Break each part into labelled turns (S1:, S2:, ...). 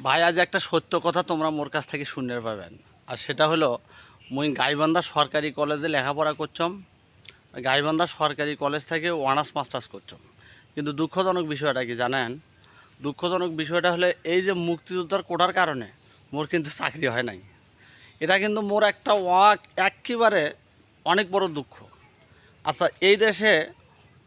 S1: ভাই, আজ একটা সত্য কথা তোমরা মোর কাছ থেকে শুনতে পাবেন। আর সেটা হলো, মুই গাইবান্ধা সরকারি কলেজে লেখাপড়া করছম, গাইবান্ধা সরকারি কলেজ থেকে অনার্স মাস্টার্স করছম। কিন্তু দুঃখজনক বিষয়টা কি জানেন? দুঃখজনক বিষয়টা হলে, এই যে মুক্তিযোদ্ধার কোটার কারণে মোর কিন্তু চাকরি হয় নাই। এটা কিন্তু মোর একটা একেবারে অনেক বড় দুঃখ। আচ্ছা এই দেশে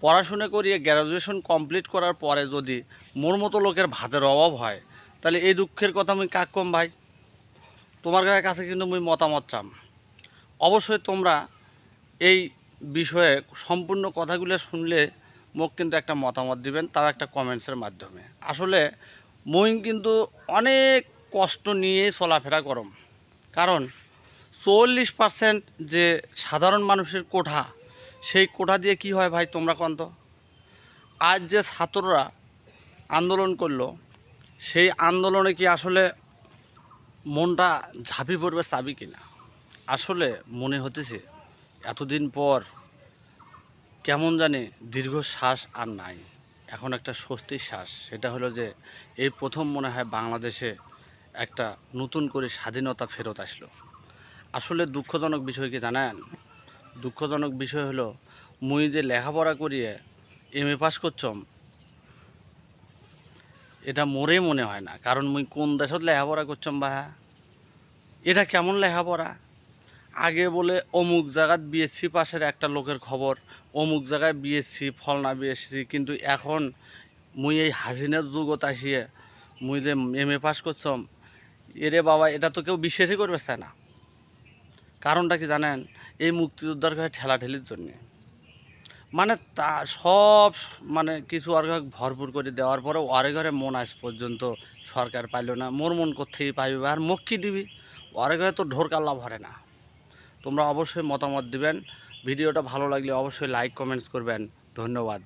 S1: পড়াশুনো করিয়ে গ্র্যাজুয়েশন কমপ্লিট করার পরে যদি মোর মতো লোকের ভাতের অভাব হয় তাহলে এই দুঃখের কথা আমি কাক কম ভাই? তোমার কাছে কিন্তু আমি মতামত চাম। অবশ্যই তোমরা এই বিষয়ে সম্পূর্ণ কথাগুলো শুনলে মোক কিন্তু একটা মতামত দিবেন, তাও একটা কমেন্টসের মাধ্যমে। আসলে মই কিন্তু অনেক কষ্ট নিয়ে চলাফেরা করম। কারণ চল্লিশ পার্সেন্ট যে সাধারণ মানুষের কোঠা, সেই কোঠা দিয়ে কি হয় ভাই তোমরা কন্ত আজ যে ছাত্ররা আন্দোলন করল সেই আন্দোলনে কি আসলে মনটা ঝাঁপি পড়বে চাবি কিনা? আসলে মনে হতেছে এতদিন পর কেমন জানি দীর্ঘ শ্বাস আর নাই। এখন একটা স্বস্তির শ্বাস। সেটা হলো যে এই প্রথম মনে হয় বাংলাদেশে একটা নতুন করে স্বাধীনতা ফেরত আসলো। আসলে দুঃখজনক বিষয় কি জানেন? দুঃখজনক বিষয় হলো মুই যে লেখাপড়া করিয়ে এম এ পাস করছম এটা মোরে মনে হয় না। কারণ মুই কোন দেশত লেখাপড়া করছম বা? এটা কেমন লেখাপড়া? আগে বলে অমুক জায়গাত বিএসসি পাশের একটা লোকের খবর, অমুক জায়গায় বিএসসি ফলনা বিএসসি কিন্তু এখন মুই এই হাসিনের যুগত আসিয়ে মুই যে এম এ পাস করছম, এরে বাবা, এটা তো কেউ বিশ্বাসই করবে না। কারণটা কি জানেন? এই মুক্তিযোদ্ধার ঘরে ঠেলাঠেলির জন্যে। মানে তা সব মানে কিছু আর ভরপুর করে দেওয়ার পরে ওরে ঘরে মন আস পর্যন্ত সরকার পাইল না। মোর মন কোথেকে পাইবে আর কি দিবি? ওরে ঘরে তো ঢোরকাল্লা ভরে না। তোমরা অবশ্যই মতামত দিবেন। ভিডিওটা ভালো লাগলে অবশ্যই লাইক কমেন্টস করবেন। ধন্যবাদ।